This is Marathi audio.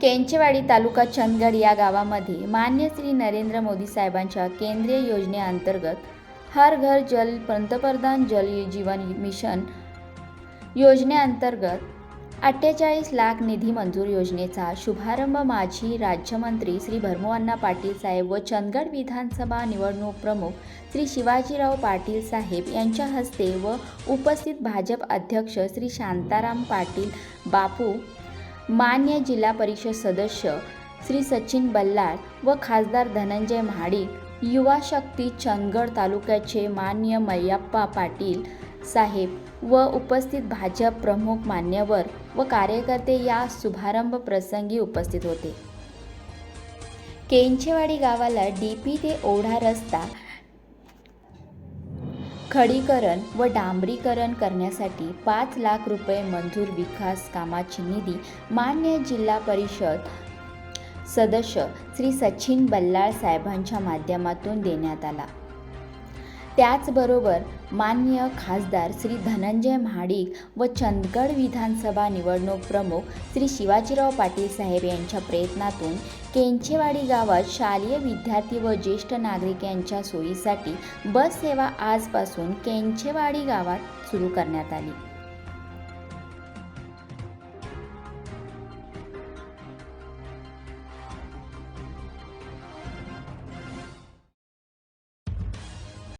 केंचेवाडी तालुका चंदगड या गावामध्ये मान्य श्री नरेंद्र मोदी साहेबांच्या केंद्रीय योजनेअंतर्गत हर घर जल पंतप्रधान जल जीवन मिशन योजनेअंतर्गत अठ्ठेचाळीस लाख निधी मंजूर योजनेचा शुभारंभ माजी राज्यमंत्री श्री भरमोअण्णा पाटील साहेब व चंदगड विधानसभा निवडणूक प्रमुख श्री शिवाजीराव पाटील साहेब यांच्या हस्ते व उपस्थित भाजप अध्यक्ष श्री शांताराम पाटील बापू मान्य जिल्हा परिषद सदस्य श्री सचिन बल्लाळ व खासदार धनंजय महाडिक युवा शक्ती चंदगड तालुक्याचे मान्य मय्यप्पा पाटील साहेब व उपस्थित भाजप प्रमुख मान्यवर व कार्यकर्ते या शुभारंभ प्रसंगी उपस्थित होते. केंचेवाडी गावाला डी पी ते ओढा रस्ता खडीकरण व डांबरीकरण करण्यासाठी पाच लाख रुपये मंजूर विकास कामाची निधी मान्य जिल्हा परिषद सदस्य श्री सचिन बल्लाळ साहेबांच्या माध्यमातून देण्यात आला. त्याचबरोबर मान्य खासदार श्री धनंजय महाडिक व चंदगड विधानसभा निवडणूक प्रमुख श्री शिवाजीराव पाटील साहेब यांच्या प्रयत्नातून केंचेवाडी गावात शालेय विद्यार्थी व ज्येष्ठ नागरिक यांच्या सोयीसाठी बस सेवा आजपासून केंचेवाडी गावात सुरू करण्यात आली.